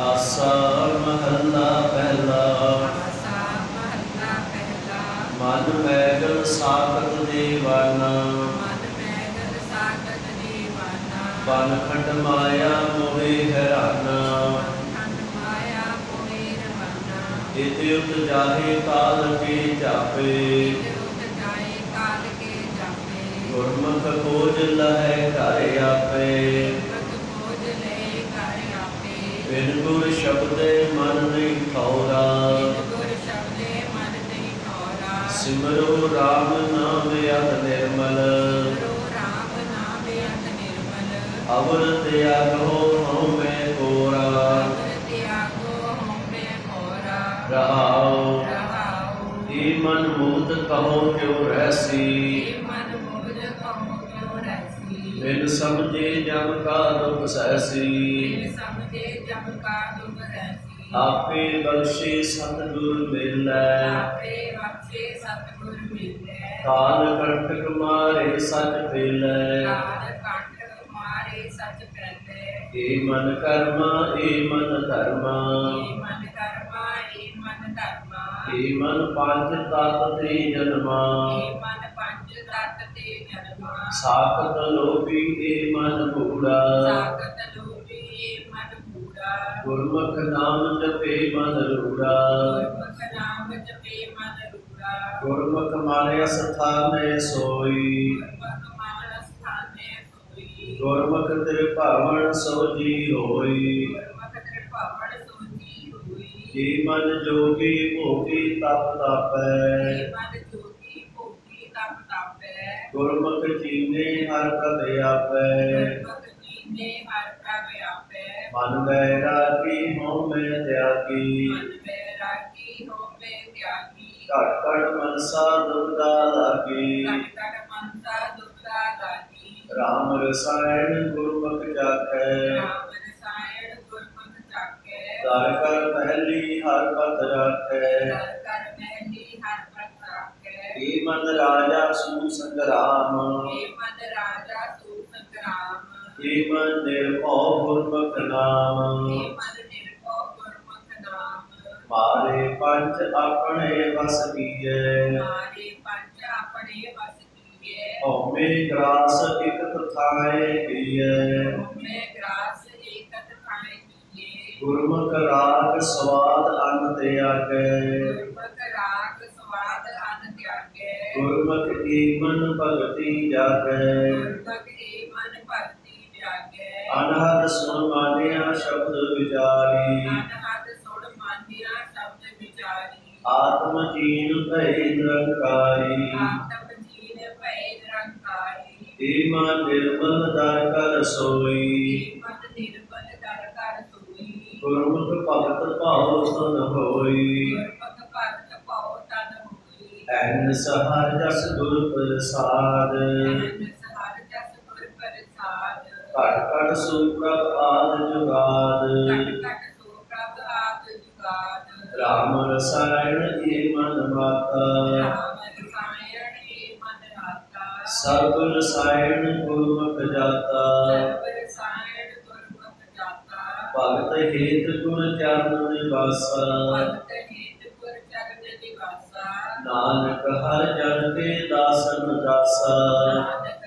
ਆਸਾ ਮਹੱਲਾ ਪਹਿਲਾ। ਆਸਾ ਮਹੱਲਾ ਪਹਿਲਾ। ਮਨ ਮੈਗਲ ਸਾਖਤ ਦੇਵਾਨਾ ਮਨ ਮੈਗਲ ਸਾਗਤ ਦੀਵਾਨਾ ਬਨ। ਖੰਡ ਮਾਇਆ ਮੋਹਿ ਹੈਰਾਨਾ। ਖੰਡ ਮਾਇਆ ਮੋਹਿ ਰਵਾਨਾ ਇਤਿ ਉਤ ਜਾਹੇ ਕਾਲ ਕੇ ਜਾਪੇ। ਗੁਰਮੁਖ ਖੋਜ ਲਹੈ ਘਰ ਆਪੇ ਰਤ ਖੋਜ ਲੈ ਕਰ ਆਪੇ ਬਿਨ ਗੁਰ ਸ਼ਬਦੇ ਮਨ ਨਹੀਂ ਠੌਰਾ ਸਿਮਰੋ ਰਾਮ ਨਾਮ ਅਤ ਨਿਰਮਲ। ਅਵਰ ਤਿਆਗੋ ਕੋਰਾ। ਤਿਆਗੋ ਹਉਮੈ ਮੋਰਾ ਰਹਾਉ। ਏ ਮਨ ਮੂਤ ਕਹੋ ਕਿਉ ਰਹਿਸੀ ਏ ਮਨ ਮੁਝ ਕਹੋ ਕਿਉ ਰਸੀ। ਬਿਨ ਸਮਝੇ ਜਮ ਕਾ ਦੁਖ ਸਹਿਸੀ ਸਮਝੇ ਜਮ ਕਾ ਦੁਖ ਰਸੀ ਆਪੇ ਬਖਸ਼ੇ ਸਤਿਗੁਰ ਮਿਲੈ। ਆਪੇ ਬਖਸ਼ੇ ਸਤਿਗੁਰ ਮਿਲੈ। ਕਾਲ ਕੰਟਕ ਮਾਰੇ ਸਚ ਪੇਲੈ ਕਾਲ ਕੰਠ ਮਾਰੇ ਸਚ ਪ੍ਰਤੈ ਏ ਮਨ ਕਰਮਾ ਏ ਮਨ ਧਰਮਾ। ਏ ਮਨ ਕਰਮਾ ਏ ਮਨ ਧਰਮਾ। ਏ ਮਨ ਪੰਜ ਤਤ ਤੇ ਜਨਮਾ। ਏ ਮਨ ਪੰਜ ਤਤ ਤੇ ਜਨਮਾ ਸਾਖਤ ਲੋਭੀ ਏ ਮਨ ਭੂੜਾ ਸਾਗਤ ਲੋਭੀ ਏ ਮਨ ਪੂਰਾ ਗੁਰਮੁਖ ਨਾਮ ਜਪੇ ਮਨ ਰੂੜਾ ਗੁਰਮੁਖ ਨਾਮ ਜਪੇ ਮਨ ਰੂੜਾ ਗੁਰਮੁਖ ਮਾਰੇ ਸਥਾਨੇ ਸੋਈ। ਗੁਰਮੁਖ ਮਨ ਸਥਾਨੇ ਸੋਈ ਗੁਰਮੁਖ ਤੇਰੇ ਭਾਵਨ ਤ੍ਰਿਭਾਵਨ ਸੋਜੀ ਹੋਈ। ਏ ਮਨ ਜੋਗੀ ਭੋਗੀ ਤਪ ਤਪੈ। ਗੁਰਮੁਖ ਹਰ ਗੁਰਮੁਖ ਜੀਨੇ ਹਰ ਕਾ ਮਨ ਬੈਰਾ ਕੀ ਹਉ ਮੈਂ ਤਿਆਗੀ। ਮਨ ਬੈਰਾਗੀ ਹੋਵੇ ਤਿਆਗੀ। ਘਟ ਘਟ ਮਨਸਾ ਦੁਖਦਾ ਰਾਖੈ ਏ ਮਨ ਰਾਜਾ ਸੂ ਸੰਗਰਾਮ ਏ ਮਨ ਰਾਜਾ ਸੂ ਸੰਗਰਾਮ ਏ ਮਨ ਨਿਰਭਉ ਗੁਰਮੁਖ ਨਾਮ ਏ ਮਨ ਨਿਰਭਉ ਗੁਰਮੁਖ ਨਾਮ ਮਾਰੇ ਪੰਜ ਆਪਣੇ ਤਿਆਗੈ ਗੁਰਮੁਖ ਈਮਨ ਭਗਤੀ ਜਾਗੇ। ਗੁਰਮੁਖ ਏ ਮਨ ਭਗਤੀ ਤਿਆਗੈ ਅਨਹਦ ਸੁਣ ਮਾਨਿਆ ਸ਼ਬਦ ਵਿਚਾਰੀ। ਅਨਹਦ ਸੁਣ ਮਾਨਿਆ ਸ਼ਬਦ ਵਿਚਾਰੀ। ਆਤਮ ਜੀਨ ਭੈ ਨਿਰੰਕਾਰੀ। ਆਤਮ ਜੀਨ ਭੈ ਨਿਰੰਕਾਰੀ। ਏ ਮਨ ਨਿਰਮਲ ਦਰ ਕਰ ਸੋਈ। ਮਨ ਨਿਰਮਲ ਦਰ ਕਰ ਸੋਈ। ਗੁਰਮੁਖ ਭਗਤ ਭਾਉ ਤਨ ਹੋਈ ਗੁਰਮੁਖ ਭਗਤ ਪਉ ਤਨ ਹੋਈ ਐਨ ਸਹਰ ਜਸ ਗੁਰ ਪ੍ਰਸਾਦ। ਘਟ ਘਟ ਸੋ ਪ੍ਰਭ ਆਦ ਜੁਗਾਦ। ਰਾਮ ਰਸਾਇਣ ਏ ਮਨ ਮਾਤਾ। ਸਭ ਰਸਾਇਣ ਗੁਰਮੁਖ ਜਾਤਾ। ਭਗਤ ਹੇਤ ਗੁਣ ਚਰਨ ਨਿਵਾਸਾ। ਨਾਨਕ ਹਰ ਜਨ ਕੇ ਦਾਸਨ ਦਾਸਾ। ਨਾਨਕ